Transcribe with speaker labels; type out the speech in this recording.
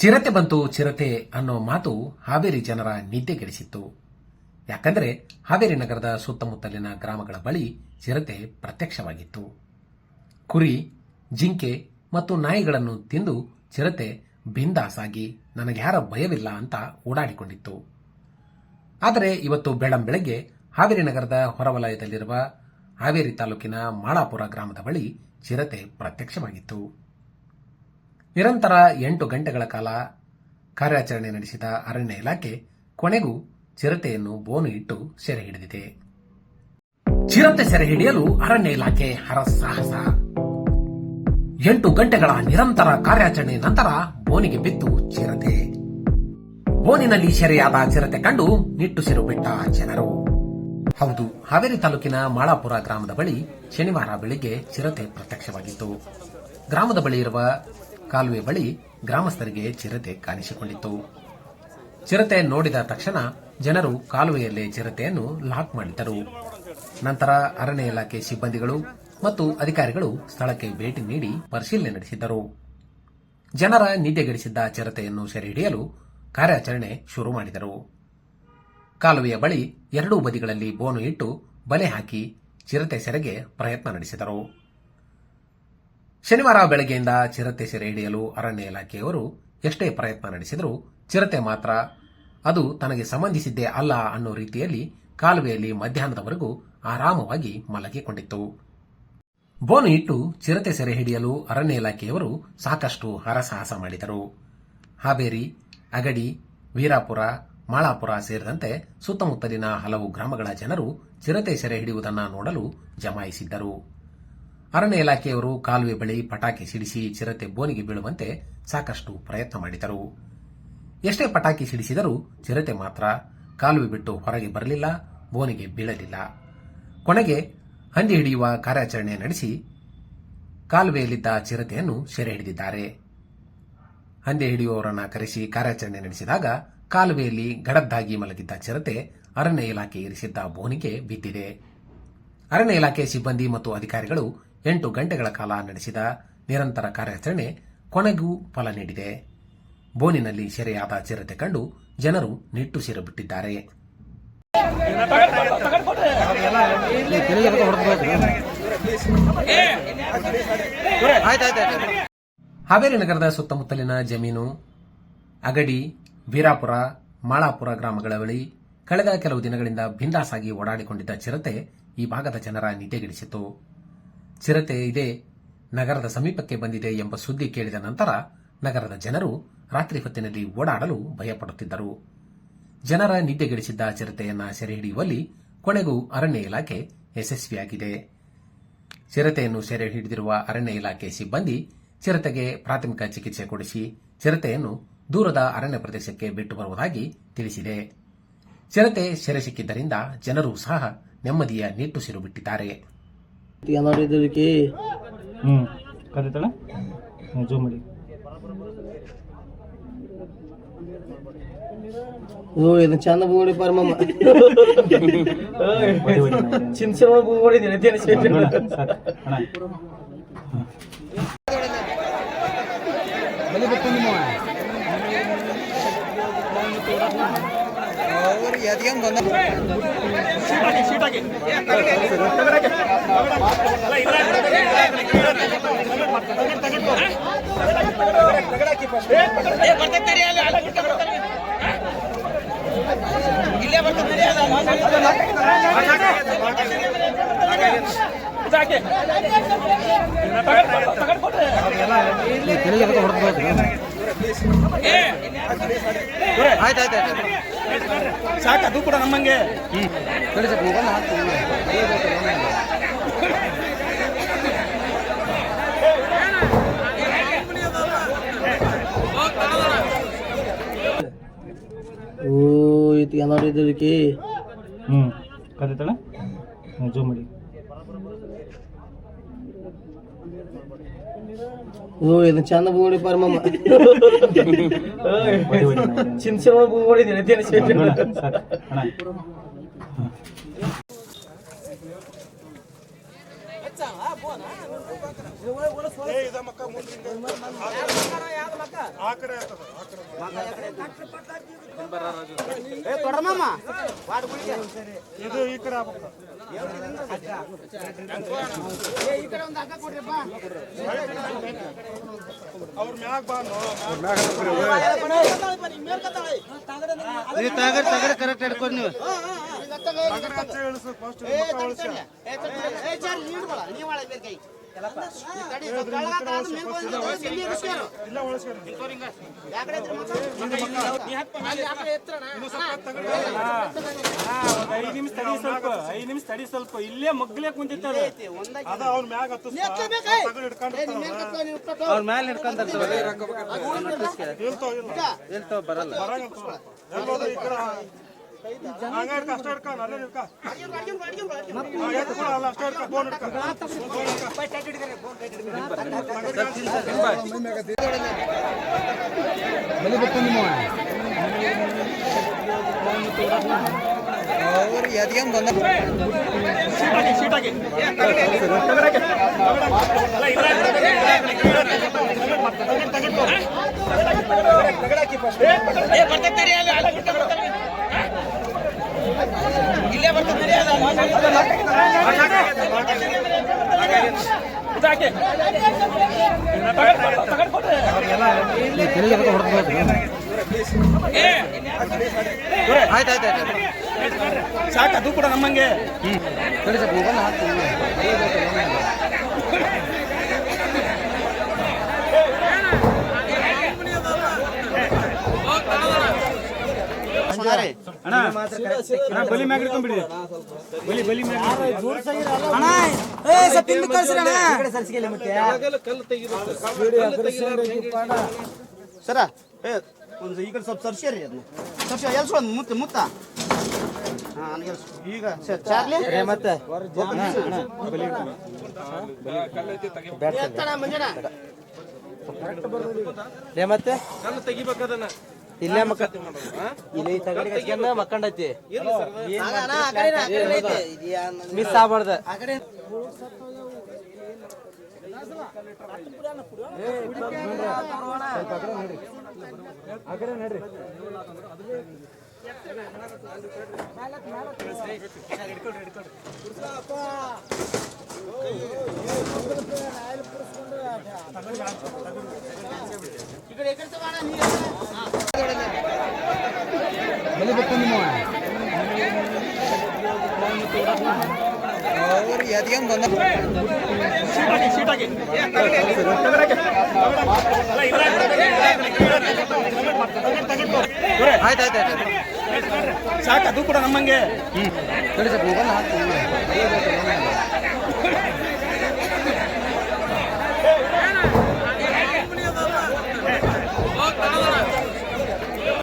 Speaker 1: ಚಿರತೆ ಬಂತು, ಚಿರತೆ ಅನ್ನೋ ಮಾತು ಹಾವೇರಿ ಜನರ ನಿದ್ದೆ ಕೆಡಿಸಿತ್ತು ಯಾಕಂದ್ರೆ ಹಾವೇರಿ ನಗರದ ಸುತ್ತಮುತ್ತಲಿನ ಗ್ರಾಮಗಳ ಬಳಿ ಚಿರತೆ ಪ್ರತ್ಯಕ್ಷವಾಗಿತ್ತು. ಕುರಿ, ಜಿಂಕೆ ಮತ್ತು ನಾಯಿಗಳನ್ನು ತಿಂದು ಚಿರತೆ ಬಿಂದಾಸಾಗಿ ನನಗ್ಯಾರ ಭಯವಿಲ್ಲ ಅಂತ ಓಡಾಡಿಕೊಂಡಿತ್ತು. ಆದರೆ ಇವತ್ತು ಬೆಳಂಬೆಳಗ್ಗೆ ಹಾವೇರಿ ನಗರದ ಹೊರವಲಯದಲ್ಲಿರುವ ಹಾವೇರಿ ತಾಲೂಕಿನ ಮಾಳಾಪುರ ಗ್ರಾಮದ ಬಳಿ ಚಿರತೆ ಪ್ರತ್ಯಕ್ಷವಾಗಿತ್ತು. ನಿರಂತರ ಎಂಟು ಗಂಟೆಗಳ ಕಾಲ ಕಾರ್ಯಾಚರಣೆ ನಡೆಸಿದ ಅರಣ್ಯ ಇಲಾಖೆ ಕೊನೆಗೂ ಚಿರತೆಯನ್ನು ಬೋನು ಇಟ್ಟು ಸೆರೆ ಹಿಡಿದಿದೆ. ಚಿರತೆ ಸೆರೆ ಹಿಡಿಯಲು ಅರಣ್ಯ ಇಲಾಖೆ ಹರಸಾಹಸ ಎಂಟು ಗಂಟೆಗಳ ನಿರಂತರ ಕಾರ್ಯಾಚರಣೆ ನಂತರ ಬೋನಿಗೆ ಬಿತ್ತು ಚಿರತೆ. ಬೋನಿನಲ್ಲಿ ಸೆರೆಯಾದ ಚಿರತೆ ಕಂಡು ನಿಟ್ಟುಸಿರು ಬಿಟ್ಟ ಜನರು. ಹೌದು, ಹಾವೇರಿ ತಾಲೂಕಿನ ಮಾಳಾಪುರ ಗ್ರಾಮದ ಬಳಿ ಶನಿವಾರ ಬೆಳಿಗ್ಗೆ ಚಿರತೆ ಪ್ರತ್ಯಕ್ಷವಾಗಿತ್ತು. ಗ್ರಾಮದ ಬಳಿ ಇರುವ ಕಾಲುವೆ ಬಳಿ ಗ್ರಾಮಸ್ಥರಿಗೆ ಚಿರತೆ ಕಾಣಿಸಿಕೊಂಡಿತ್ತು. ಚಿರತೆ ನೋಡಿದ ತಕ್ಷಣ ಜನರು ಕಾಲುವೆಯಲ್ಲೇ ಚಿರತೆಯನ್ನು ಲಾಕ್ ಮಾಡಿದ್ದರು. ನಂತರ ಅರಣ್ಯ ಇಲಾಖೆ ಸಿಬ್ಬಂದಿಗಳು ಮತ್ತು ಅಧಿಕಾರಿಗಳು ಸ್ಥಳಕ್ಕೆ ಭೇಟಿ ನೀಡಿ ಪರಿಶೀಲನೆ ನಡೆಸಿದ್ದರು. ಜನರ ನಿದ್ದೆಗೆಡಿಸಿದ್ದ ಚಿರತೆಯನ್ನು ಸೆರೆ ಹಿಡಿಯಲು ಕಾರ್ಯಾಚರಣೆ ಶುರು ಮಾಡಿದರು. ಕಾಲುವೆಯ ಬಳಿ ಎರಡೂ ಬದಿಗಳಲ್ಲಿ ಬೋನು ಇಟ್ಟು ಬಲೆ ಹಾಕಿ ಚಿರತೆ ಸೆರೆಗೆ ಪ್ರಯತ್ನ ನಡೆಸಿದರು. ಶನಿವಾರ ಬೆಳಗ್ಗೆಯಿಂದ ಚಿರತೆ ಸೆರೆ ಹಿಡಿಯಲು ಅರಣ್ಯ ಇಲಾಖೆಯವರು ಎಷ್ಟೇ ಪ್ರಯತ್ನ ನಡೆಸಿದರೂ ಚಿರತೆ ಮಾತ್ರ ಅದು ತನಗೆ ಸಂಬಂಧಿಸಿದ್ದೇ ಅಲ್ಲ ಅನ್ನೋ ರೀತಿಯಲ್ಲಿ ಕಾಲುವೆಯಲ್ಲಿ ಮಧ್ಯಾಹ್ನದವರೆಗೂ ಆರಾಮವಾಗಿ ಮಲಗಿಕೊಂಡಿತ್ತು. ಬೋನು ಇಟ್ಟು ಚಿರತೆ ಸೆರೆ ಹಿಡಿಯಲು ಅರಣ್ಯ ಇಲಾಖೆಯವರು ಸಾಕಷ್ಟು ಹರಸಾಹಸ ಮಾಡಿದರು. ಹಾವೇರಿ, ಅಗಡಿ, ವೀರಾಪುರ, ಮಾಳಾಪುರ ಸೇರಿದಂತೆ ಸುತ್ತಮುತ್ತಲಿನ ಹಲವು ಗ್ರಾಮಗಳ ಜನರು ಚಿರತೆ ಸೆರೆ ಹಿಡಿಯುವುದನ್ನು ನೋಡಲು ಜಮಾಯಿಸಿದ್ದರು. ಅರಣ್ಯ ಇಲಾಖೆಯವರು ಕಾಲುವೆ ಬಳಿ ಪಟಾಕಿ ಸಿಡಿಸಿ ಚಿರತೆ ಬೋನಿಗೆ ಬೀಳುವಂತೆ ಸಾಕಷ್ಟು ಪ್ರಯತ್ನ ಮಾಡಿದರು ಎಷ್ಟೇ ಪಟಾಕಿ ಸಿಡಿಸಿದರೂ ಚಿರತೆ ಮಾತ್ರ ಕಾಲುವೆ ಬಿಟ್ಟು ಹೊರಗೆ ಬರಲಿಲ್ಲ, ಬೋನಿಗೆ ಬೀಳಲಿಲ್ಲ. ಕೊನೆಗೆ ಹಂದಿ ಹಿಡಿಯುವ ಕಾರ್ಯಾಚರಣೆ ನಡೆಸಿ ಕಾಲುವೆಯಲ್ಲಿದ್ದ ಚಿರತೆಯನ್ನು ಸೆರೆ ಹಿಡಿದಿದ್ದಾರೆ. ಹಂದಿ ಹಿಡಿಯುವವರನ್ನ ಕರೆಸಿ ಕಾರ್ಯಾಚರಣೆ ನಡೆಸಿದಾಗ ಕಾಲುವೆಯಲ್ಲಿ ಗಡದ್ದಾಗಿ ಮಲಗಿದ್ದ ಚಿರತೆ ಅರಣ್ಯ ಇಲಾಖೆ ಇರಿಸಿದ್ದ ಬೋನಿಗೆ ಬಿದ್ದಿದೆ. ಅರಣ್ಯ ಇಲಾಖೆ ಸಿಬ್ಬಂದಿ ಮತ್ತು ಅಧಿಕಾರಿಗಳು ಎಂಟು ಗಂಟೆಗಳ ಕಾಲ ನಡೆಸಿದ ನಿರಂತರ ಕಾರ್ಯಾಚರಣೆ ಕೊನೆಗೂ ಫಲ ನೀಡಿದೆ. ಬೋನಿನಲ್ಲಿ ಸೆರೆಯಾದ ಚಿರತೆ ಕಂಡು ಜನರು ನಿಟ್ಟುಸಿರು ಬಿಟ್ಟಿದ್ದಾರೆ ಹಾವೇರಿ ನಗರದ ಸುತ್ತಮುತ್ತಲಿನ ಜಮೀನು, ಅಗಡಿ, ವೀರಾಪುರ, ಮಾಳಾಪುರ ಗ್ರಾಮಗಳ ಬಳಿ ಕಳೆದ ಕೆಲವು ದಿನಗಳಿಂದ ಭಿಂದಾಸಾಗಿ ಓಡಾಡಿಕೊಂಡಿದ್ದ ಚಿರತೆ ಈ ಭಾಗದ ಜನರ ನಿದ್ದೆಗೆಡಿಸಿತು ಚಿರತೆ ಇದೆ, ನಗರದ ಸಮೀಪಕ್ಕೆ ಬಂದಿದೆ ಎಂಬ ಸುದ್ದಿ ಕೇಳಿದ ನಂತರ ನಗರದ ಜನರು ರಾತ್ರಿ ಹೊತ್ತಿನಲ್ಲಿ ಓಡಾಡಲು ಭಯಪಡುತ್ತಿದ್ದರು. ಜನರ ನಿದ್ದೆಗೆಡಿಸಿದ್ದ ಚಿರತೆಯನ್ನ ಸೆರೆ ಹಿಡಿಯುವಲ್ಲಿ ಕೊನೆಗೂ ಅರಣ್ಯ ಇಲಾಖೆ ಯಶಸ್ವಿಯಾಗಿದೆ. ಚಿರತೆಯನ್ನು ಸೆರೆ ಹಿಡಿದಿರುವ ಅರಣ್ಯ ಇಲಾಖೆ ಸಿಬ್ಬಂದಿ ಚಿರತೆಗೆ ಪ್ರಾಥಮಿಕ ಚಿಕಿತ್ಸೆ ಕೊಡಿಸಿ ಚಿರತೆಯನ್ನು ದೂರದ ಅರಣ್ಯ ಪ್ರದೇಶಕ್ಕೆ ಬಿಟ್ಟು ಬರುವುದಾಗಿ ತಿಳಿಸಿದೆ. ಚಿರತೆ ಸೆರೆ ಸಿಕ್ಕಿದ್ದರಿಂದ ಜನರು ಸಹ ನೆಮ್ಮದಿಯ ನಿಟ್ಟುಸಿರು ಬಿಟ್ಟಿದ್ದಾರೆ.
Speaker 2: ಏನಾಡಿದ್ರಿ
Speaker 3: ಹ್ಞೂ ಕರೀತಾಳ? ಜೂಮ್ ಮಾಡಿ.
Speaker 2: ಓ ಇದು ಚಂದ ಬೂಡಿ ಪಾರ ಮಮ್ಮ
Speaker 3: ಹೊಡಿ ಹೊಡಿ ನಾ ಇದೆ.
Speaker 2: ಚಿನ್ ಚಿನ್ ಬೂಡಿ
Speaker 3: ನೋಡ, ಸಾಕು. ಅಣ್ಣ.
Speaker 2: ಆಯ್ತು ಆಯ್ತು ಆಯ್ತು.
Speaker 3: ಸಾಕು ಅದು ಕೂಡ ನಮ್ಮಂಗೆ.
Speaker 2: ಓ ಇದು ಏನಾಡಿದ್ರಿ
Speaker 3: ಹ್ಞೂ ಕರೀತಾಳೆ? ಜೋ ಮಾಡಿ.
Speaker 2: ಓ ಇದು ಚಂದ ಬೂಡಿ ಪಾರ ಮಮ್ಮ
Speaker 3: ಹೊಡಿ ಹೊಡಿ ನಾ ಅಣ್ಣ ಇದು ಈ ಕಡೆ ಅವ್ರ ಮ್ಯಾಗ ಬಾ
Speaker 2: ತಗಡ್ ತಗಡ್ ಕರೆಕ್ಟ್ ಹಿಡ್ಕೊಂಡು ನೀವು.
Speaker 4: ಐದು ನಿಮಿಷ ತಡಿ ಸ್ವಲ್ಪ ಐದು ನಿಮಿಷ ತಡಿ ಸ್ವಲ್ಪ. ಇಲ್ಲೇ ಮಗ್ಲೇ ಕುಂತಿತ್ತದ
Speaker 3: ಅದ ಮ್ಯಾಗ ಹತ್ತು
Speaker 2: ಅವ್ರ ಮೇಲೆ ಬರಲ್ಲ.
Speaker 3: ಬರಂಗಂತ ಎಲ್ಲೋದ್ರು ಈ ಕಡೆ ಹಂಗ ಹಿಡ್ಕ ಅಷ್ಟೇ ಹಿಡ್ಕ ಅಲ್ಲೇ ಹಿಡ್ಕ ಹಾ, ಎತ್ತ್ ಕೊಡು, ಅಲ್ಲ ಅಷ್ಟೇ ಹಿಡ್ಕ ಫೋನ್ ಹಿಡ್ಕ ಫೋನ್ ಹಿಡ್ಕ
Speaker 2: ಅವ್ರು ಎದ್ಕೊಂಡ್ ಬಂದ ಆಯ್ತು ಆಯ್ತು ಆಯ್ತು
Speaker 4: ಸಾಕ ಅದು ಕೂಡ ನಮ್ಮಂಗೆ.
Speaker 2: ಹ್ಞೂ ಸರಿ ಸರ್ ಮೊಬೈಲ್ ಹಾಕ್ತೀನಿ
Speaker 4: ಅಣ್ಣ ಅಣ್ಣ, ಬಲಿ ಮ್ಯಾಗ ಬಲಿ ಬಲಿ ಮ್ಯಾಗ
Speaker 5: ಸರ ಏ ಒಂದು ಈ ಕಡೆ ಸ್ವಲ್ಪ ಸರ್ಸ್ಯಾರಿ ಅದನ್ನ. ಸರ್ಸಿ ಎಲ್ಸು ಒಂದು ಮುತ್ತ ಮುತ್ತ. ಈಗ ಸರ್ ಚಾರ್ಲಿ?
Speaker 2: ಮತ್ತೆ.
Speaker 5: ಮತ್ತೆ? ಮಂಜನ
Speaker 2: ತೆಗಿಬೇಕದನ್ನ ಇಲ್ಲೇ ಮಕ್ಕ ಇಲ್ಲಿ ತಗಡಿ ಕಚ್ಕೊಂಡ ಮಕ್ಕಂಡೈತಿ. ಮಿಸ್ ಆಗ್ಬಾರ್ದ.
Speaker 5: ಈ ಕಡೆ ಈ ಕಡೆ ತಗೋಣ ನೀರು
Speaker 2: ಅವ್ರು ಎದ್ಕೊಂಡ್ ಬಂದ ಆಯ್ತು ಆಯ್ತು ಆಯ್ತು
Speaker 4: ಸಾಕ ಅದು ಕೂಡ ನಮ್ಮಂಗೆ
Speaker 2: ಕಡೆ ಸ್ವಲ್ಪ ಮೊಬೈಲ್ ಹಾಕ್ತೀನಿ